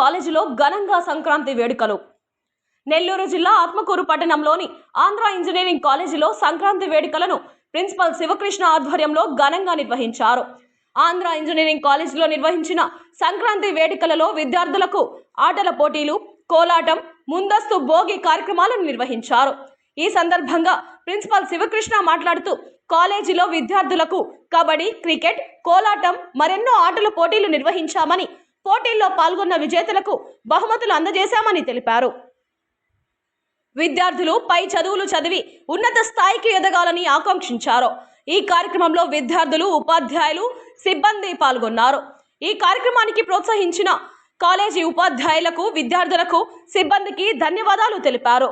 కాలేజీలో ఘనంగా సంక్రాంతి వేడుకలు. నెల్లూరు జిల్లా ఆత్మకూరు పట్టణంలోని ఆంధ్ర ఇంజనీరింగ్ కాలేజీలో సంక్రాంతి వేడుకలను ప్రిన్సిపల్ శివకృష్ణ ఆధ్వర్యంలో ఘనంగా నిర్వహించారు. ఆంధ్ర ఇంజనీరింగ్ కాలేజీలో నిర్వహించిన సంక్రాంతి వేడుకలలో విద్యార్థులకు ఆటల పోటీలు కోలాటం ముందస్తు భోగి కార్యక్రమాలను నిర్వహించారు. ఈ సందర్భంగా ప్రిన్సిపల్ శివకృష్ణ మాట్లాడుతూ కాలేజీలో విద్యార్థులకు కబడ్డీ క్రికెట్ కోలాటం మరెన్నో ఆటల పోటీలు నిర్వహించామని పోటీల్లో పాల్గొన్న విజేతలకు బహుమతులు అందజేశామని తెలిపారు. విద్యార్థులు పై చదువులు చదివి ఉన్నత స్థాయికి ఎదగాలని ఆకాంక్షించారు. ఈ కార్యక్రమంలో విద్యార్థులు ఉపాధ్యాయులు సిబ్బంది పాల్గొన్నారు. ఈ కార్యక్రమానికి ప్రోత్సహించిన కాలేజీ ఉపాధ్యాయులకు విద్యార్థులకు సిబ్బందికి ధన్యవాదాలు తెలిపారు.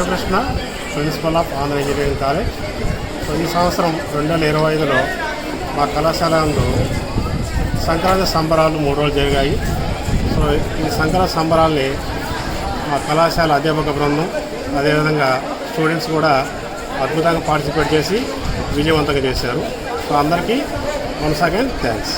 Sivakrishna principal of Andhra engineering college. So ఈ సంవత్సరం రెండు వేల ఇరవై ఐదులో మా కళాశాల సంక్రాంతి సంబరాలు మూడు రోజులు జరిగాయి. సో ఈ సంక్రాంతి సంబరాల్ని మా కళాశాల అధ్యాపక బృందం అదేవిధంగా స్టూడెంట్స్ కూడా అద్భుతంగా పార్టిసిపేట్ చేసి విజయవంతంగా చేశారు. సో అందరికీ వన్స్ అగైన్ థ్యాంక్స్.